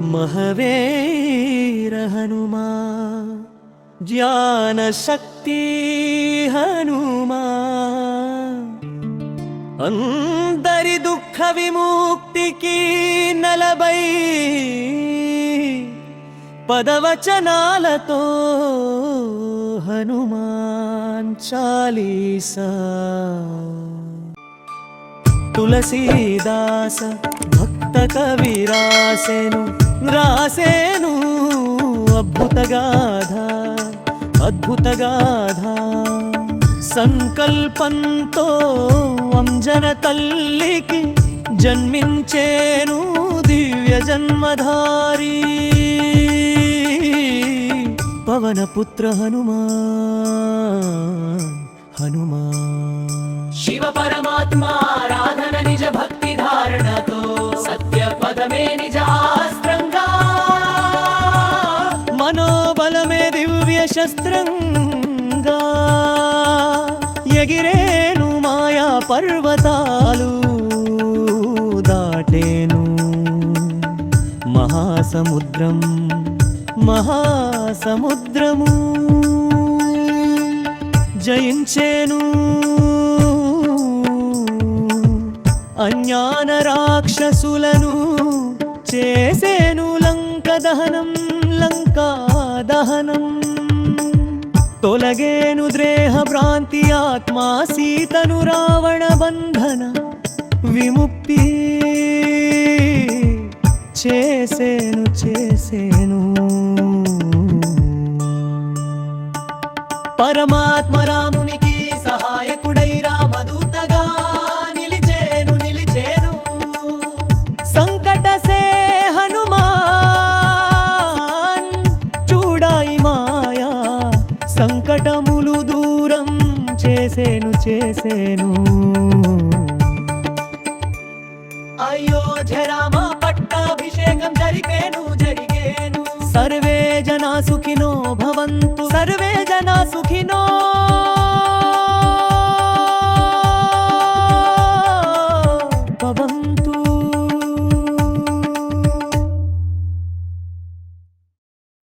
మహవేర హనుమా జ్ఞానశక్తి హనుమా. అందరి దుఃఖ విముక్తికి నలభై పదవచనాలతో హనుమాన్ చాలీసా. తులసీదాస భక్త కవి రాసేను రాసేను అద్భుత గాథ అద్భుత గాథ. సంకల్పంతో వంజన తల్లికి జన్మించేను దివ్య జన్మధారి. పవనపుత్ర హనుమా హనుమా శివ పరమాత్మా మనోబలమే దివ్య శస్త్రంగా. ఎగిరేను మాయా పర్వతాలు దాటేను. మహాసముద్రం మహాసముద్రము జయించేను. అజ్ఞాన రాక్షసులను చేసేను లంక దహనం. లంకా దహనం తొలగేను ద్రేహ భ్రాంతి ఆత్మా సీతను రావణ బంధన విముక్తి చేసేను చేసేను. పరమాత్మ రామునికి చేసేను చేసేను. అయోధ్యరామ పట్టాభిషేకం జరిగేను జరిగేను. సర్వే జనా సుఖినో భవంతు. సర్వే జనా సుఖినో